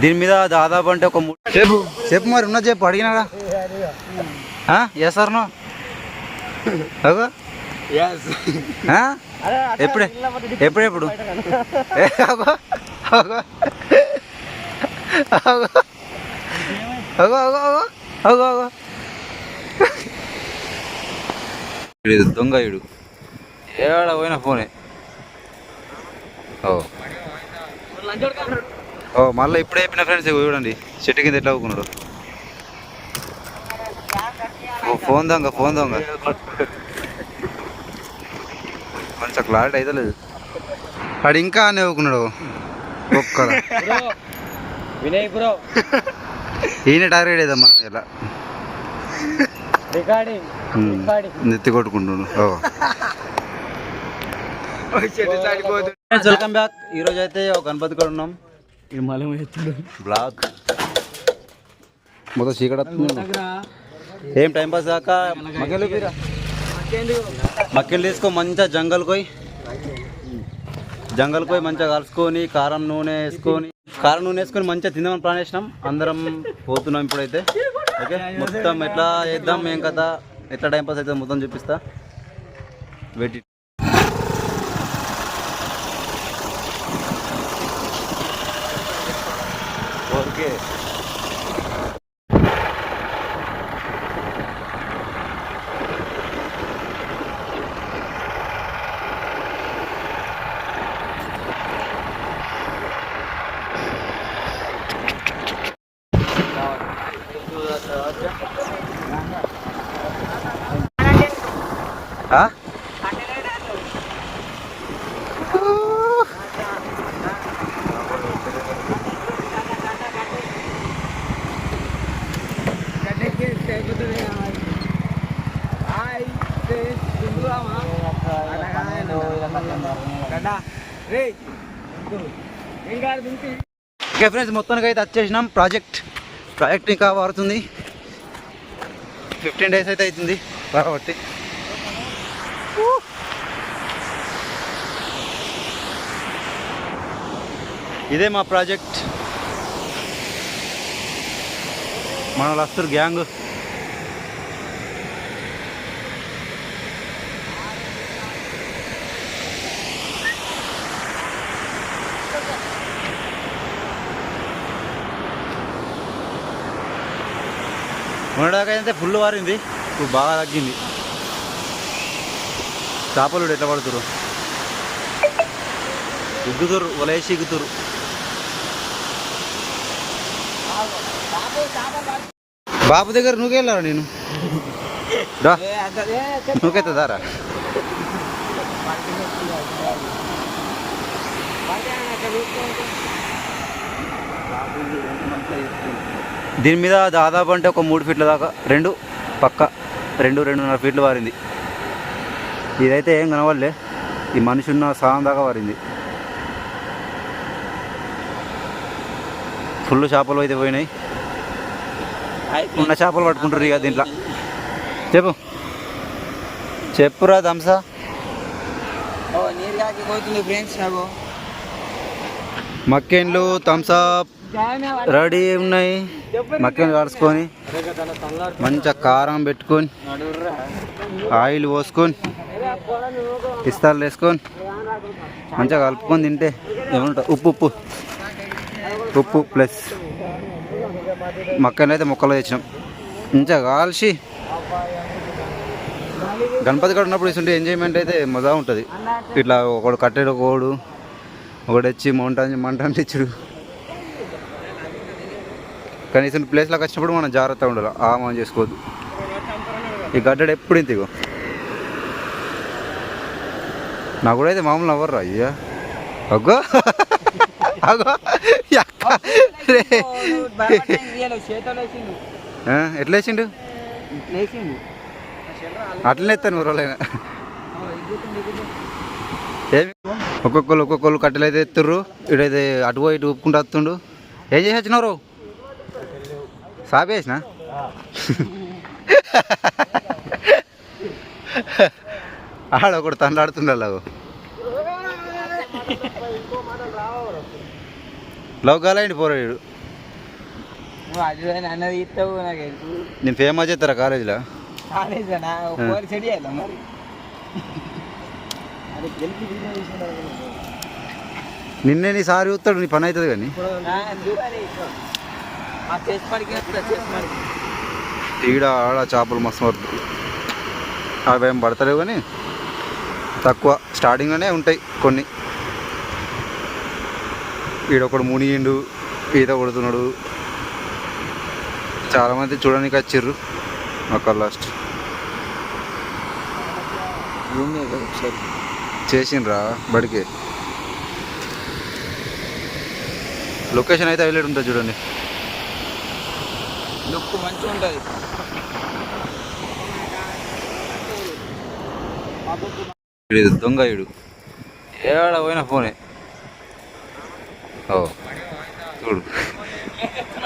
దీని మీద దాదాపు అంటే ఒక చెప్పు. చెప్పు మరి ఉన్న చెప్పు అడిగినాడా? ఎస్ సార్ ఎప్పుడే? ఎప్పుడెప్పుడు? దొంగ ఇడు ఏడా పోయిన ఫోనే? ఓ. ఓ మళ్ళీ ఇప్పుడే చెప్పిన ఫ్రెండ్స్ చూడండి. చెట్టు కింద ఎట్లా ఊకున్నాడు ఓ ఫోన్ దొంగ ఫోన్ దొంగ. కొంచెం క్లారిటీ అయితే లేదు. వాడు ఇంకా అనే ఊకున్నాడు ఒక్కడ. వినయ్ బ్రో ఈయన టార్గెట్ ఏదమ్మా ఇలా నెత్తి కొట్టుకుంటున్నాడు. ఓ. వెల్కమ్ బ్యాక్ ఈ రోజు అయితే ఒక గణపతి కూడా ఉన్నాం. హిమాలయం ఎత్తుడు బ్లాక్ మొత్తం చీకటి. ఏం టైం పాస్ కాక మక్కలు మక్కలు తీసుకో మంచిగా జంగల్ పోయి జంగల్ పోయి మంచిగా కలుసుకొని కారం నూనె వేసుకొని కారం నూనె వేసుకొని మంచిగా తిందామని ప్లాన్ చేసినాం. అందరం పోతున్నాం ఇప్పుడైతే. ఓకే? మొత్తం ఎట్లా చేద్దాం ఏం కథ ఎట్లా టైం పాస్ అయితే మొత్తం చూపిస్తా. Wait okay. Hả? Okay friends మొత్తానికి అయితే వచ్చేసినాం. ప్రాజెక్ట్ ప్రాజెక్ట్ ఇంకా వాడుతుంది ఫిఫ్టీన్ డేస్ అయితే అవుతుంది. కాబట్టి ఇదే మా ప్రాజెక్ట్. మన వస్తారు గ్యాంగ్. మొన్నటిదాకా అయితే ఫుల్ వారింది. ఇప్పుడు బాగా తగ్గింది. చేపలు ఎట్లా పడుతురు ఇగ్గుతురు వలేసి ఇగ్గుతురు బాబు దగ్గర నువ్వు వెళ్ళారా నేను? రా. నువ్వుకైతే దారా. దీని మీద దాదాపు అంటే ఒక మూడు ఫీట్ల దాకా రెండు పక్క రెండు రెండున్నర ఫీట్లు వారింది. ఇదైతే ఏం కనవల్లే ఈ మనిషి ఉన్న సాయం దాకా వారింది. ఫుల్ చేపలు అయితే పోయినాయి. ఉన్న చేపలు పట్టుకుంటారు ఇక దీంట్లో. చెప్పు. చెప్పురా దంసా మక్కెన్లు థమ్సప్. రెడీ ఉన్నాయి. మక్కని కలుసుకొని మంచిగా కారం పెట్టుకొని ఆయిల్ పోసుకొని పిస్తాలు వేసుకొని మంచిగా కలుపుకొని తింటే ఏమంటా ఉప్పు ఉప్పు. ఉప్పు ప్లస్ మక్కనైతే అయితే మొక్కలు తెచ్చినాం. మంచిగా కాల్చి గణపతి కాడ ఉన్నప్పుడు ఇస్తుంటే ఎంజాయ్మెంట్ అయితే మజా ఉంటుంది. ఇట్లా ఒకడు కట్టెడు కోడు ఒకడు వచ్చి మంట మంట ఇచ్చుడు కనీసం ప్లేస్లోకి వచ్చినప్పుడు మనం జాగ్రత్తగా ఉండాలి. ఆ మనం చేసుకోవద్దు. ఈ గడ్డడు ఎప్పుడు ఇంత ఇగో నా కూడా అయితే మామూలు అవ్వరు అయ్యా. అగ్గో. అగో ఎట్లా వేసిండు అట్లనే ఎత్తాను ఊరలైనా ఏమి? ఒక్కొక్కరు ఒక్కొక్కరు కట్టెలు అయితే ఎత్తుర్రు ఇడైతే అటు పోయి ఇటు ఒప్పుకుంటూ వస్తుండు. ఏం చేసి వచ్చినారు సాపేసిన? ఆడ ఒకడు తండ్లాడుతుండ లవ్ లవ్ కాలేండి పోరాడు నేను ఫేమస్ చేస్తారా కాలేజీలో? నిన్నే నీ సారి చూస్తాడు నీ పని అవుతుంది కానీ. ఈడ ఆడ చేపలు మస్తు పడుతుంది అవి ఏం పడతలేవు కానీ తక్కువ. స్టార్టింగ్లోనే ఉంటాయి కొన్ని. ఈడొకడు మునిగిండు ఈత కొడుతున్నాడు. చాలామంది చూడడానికి వచ్చిర్రు. ఒక లాస్ట్ చేసిండ్రా బడికి. లొకేషన్ అయితే హైలైట్ ఉంటుంది చూడండి. లుక్ మంచిగా ఉంటుంది. ఇది దొంగ ఇడు ఏడ పోయినా ఫోనే ఓ చూడు.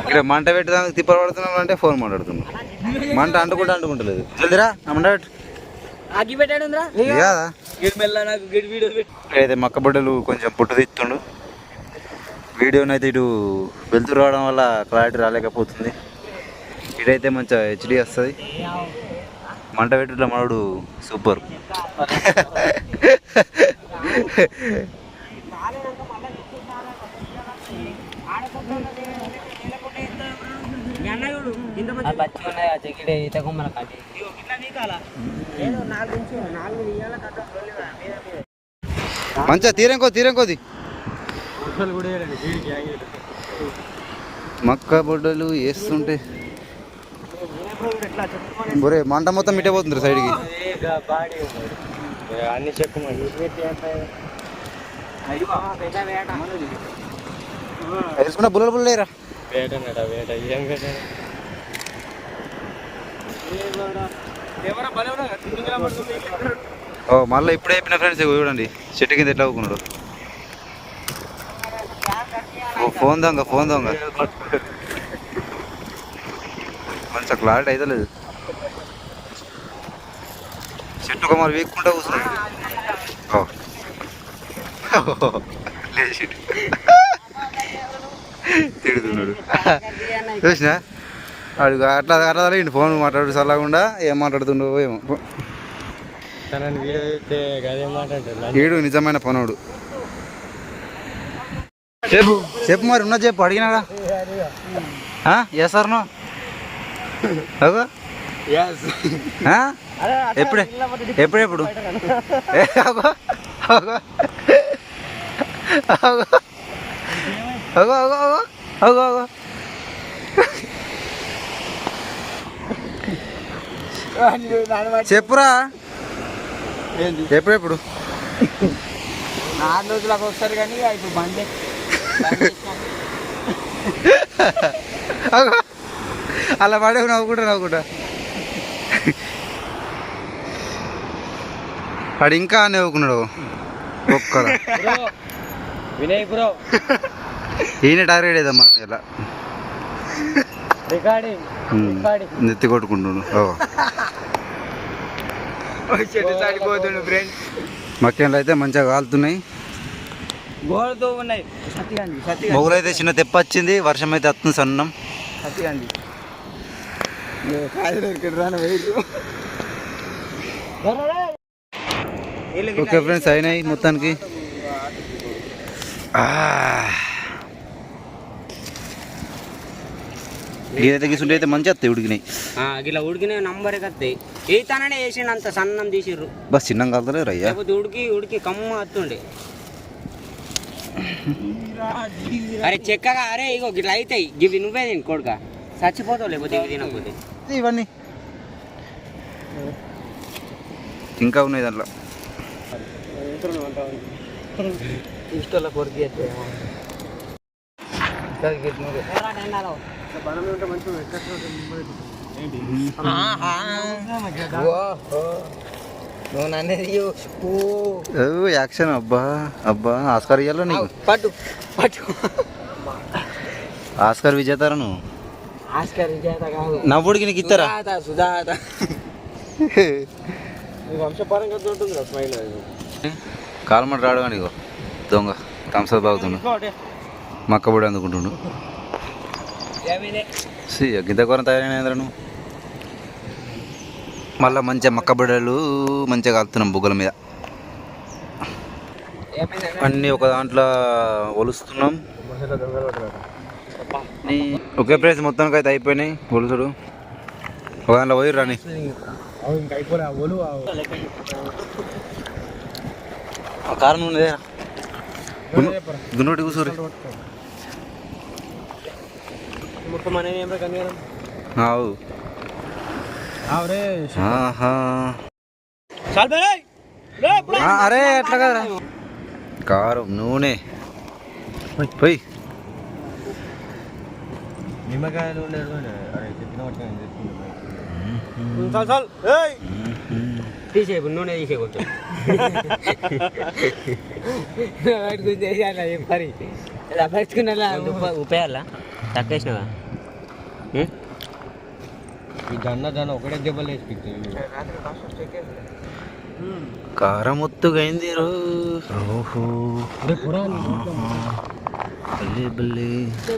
ఇక్కడ మంట పెట్టడానికి తిప్పలు పడుతున్నాం అంటే ఫోన్ మాట్లాడుతున్నాం మంట అంటుకుంటే అంటుకుంటలేదు. జల్దిరా మంట అయితే మక్క బుడ్డలు కొంచెం పుట్టు తీస్తుండు వీడియోనైతే ఇటు వెళ్తూ రావడం వల్ల క్లారిటీ రాలేకపోతుంది. ఇదైతే మంచిగా హెచ్డి వస్తుంది. మంట పెట్టుట్ల మనడు సూపర్. మంచిగా తీరేంకో తీరేంకోది. మక్క బొడ్డలు వేస్తుంటే బొరే మంట మొత్తం ఇటే పోతుంది సైడ్కి. అన్ని చెక్కు వేసుకున్న బుల్లలు బుల్లలేరా ఓ మళ్ళీ ఇప్పుడే చెప్పిన ఫ్రెండ్స్ చూడండి. చెట్టు కింద ఎట్లా అవుకున్నాడు ఓ ఫోన్ దొంగ ఫోన్ దొంగ. మంచిగా క్లారిటీ అయితే లేదు. చెట్టు ఒక మరి వీక్కుంటా కూర్చున్నాడు. లేచి. తిడుతున్నాడు. చూసినా? అడుగు అట్లా అట్లా తగిలిండు ఫోన్ మాట్లాడు చల్లకుండా ఏం మాట్లాడుతుండో ఏమో. ఏడు నిజమైన పనోడు. చెప్పు. చెప్పు మరి ఉన్న చెప్పు అడిగినాడా? Yes sir? ఎప్పుడు? ఎప్పుడెప్పుడు చెప్పురా. ఎప్పుడెప్పుడు? నాలుగు రోజులకు వస్తారు కానీ ఇప్పుడు బండి. అలా పడే నవ్వుకుంటా నవ్వుకుంటా. వాడు ఇంకా నవ్వుకున్నాడు ఒక్కడా వినయ్ బ్రో. ఈయన టార్గెట్ ఏదమ్మా ఇలా రికార్డింగ్ నెత్తి కొట్టుకుంటున్నాడు. ఓ. చెట్టు మక్కెన్లు అయితే మంచిగా కాలుతున్నాయి. గోడతో ఉన్నాయి. సత్యండి సత్యం మొగులు అయితే చిన్న తెప్ప వచ్చింది వర్షం అయితే వస్తుంది సన్నం సత్యండి కాదు ఇక్కడ రాను వెయిట్ ఓకే ఫ్రెండ్స్ అయినాయి మొత్తానికి. ఆ. ఇదైతే గీసుంటే అయితే మంచిగా వస్తాయి ఉడికినాయి. ఇలా ఉడికిన నంబర్ కత్తాయి ఏ తననే వేసిండు అంత సన్నం తీసిర్రు. బస్ చిన్నం కలుతలేరు అయ్యా. ఉడికి ఉడికి కమ్మ వస్తుండే. అరే చెక్కగా అరే ఇగో గిట్లా అవుతాయి ఇవి నువ్వే తిని కొడుక. చచ్చిపోతావు లేకపోతే ఇవి తినకపోతే. ఇవన్నీ. ఇంకా ఉన్నాయి దాంట్లో. ఇష్టల కొరికి యాక్షన్ అబ్బా అబ్బా ఆస్కార్ ఇయ్యాలో నీకు? పట్టు పట్టు. ఆస్కార్ విజేతారా నువ్వు? ఆస్కర్ విజేత కాదు. నవ్వుడికి నీకు ఇస్తారా? సుజాత వంశపరంగా ఉంటుంది స్మైల్ కాలమట రాడు కానీ ఇగో దొంగ థమ్స్అప్ తాగుతుండు. మక్కబడి అందుకుంటుండు. సి గింత కూర తయారైన నువ్వు? మళ్ళీ మంచిగా మక్కబిడ్డలు మంచిగా కలుపుతున్నాం బుగ్గల మీద. అన్నీ ఒక దాంట్లో ఒలుస్తున్నాం. నీ- ఒకే ప్రైస్ మొత్తానికి అయితే అయిపోయినాయి ఒలుసుడు ఒక దాంట్లో పోయి రాని కారం ఉన్నదే దున్నోటి ఆవు. ఆ, అరే ఎట్లా కదరా. కారం నూనె. పోయి. నిమ్మకాయలు ఉండేది తీసే నూనె తీసే కొంచెం. మరి. పరుచుకున్నా ఉపయోగాలా తక్కువేసినావా? ఈ దన్న దన్న ఒకటే దెబ్బలు వేసి కారం ఒత్తుగా అయింది రో ఓహో బల్లే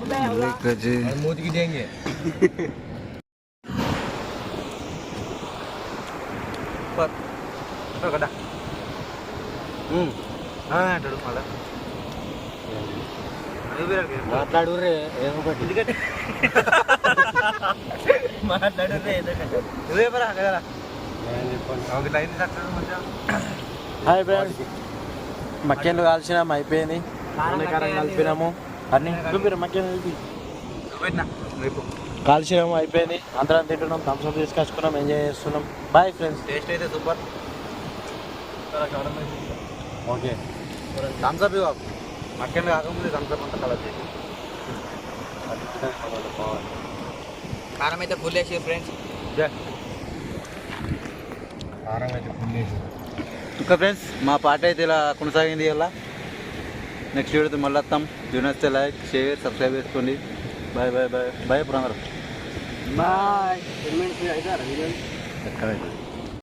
బల్లే బల్లే గజే. మూతికి దేంగే ఉమ్. ఆ, అంటాడు మళ్ళా. మాట్లాడు రే ఏదో ఒకటి మాట్లాడు రే, ఎందుకంటే. నువ్వే పరా, కదరా. ఒక లైన్ తట్టడం మంచిగా. హాయ్ ఫ్రెండ్స్ మక్కెన్లు కాల్చినాము అయిపోయింది కారం కలిపినాము. అన్ని. కాల్చినాము అయిపోయింది. అందరం తింటున్నాం థమ్స్ అప్ తీసుకొచ్చుకున్నాం ఎంజాయ్ చేస్తున్నాం. Bye friends. టేస్ట్ అయితే సూపర్. ఓకే. థమ్స్ అప్ ఇవ్వ. మక్కన్ కాకముందు థమ్స్ అప్ అంతా కలర్ చేసి కారం అయితే ఫుల్ వేసి ఫ్రెండ్స్. కారం అయితే ఫుల్ ఇంకా ఫ్రెండ్స్ మా పాట అయితే ఇలా కొనసాగింది ఇలా నెక్స్ట్ వీడియోతో మళ్ళీ వస్తాం యూనివర్సిటీ లైక్ షేర్ సబ్స్క్రైబ్ చేసుకోండి బాయ్ బాయ్ బాయ్ బాయ్ ఇప్పుడు అందరూ బాయ్ ఎక్కడ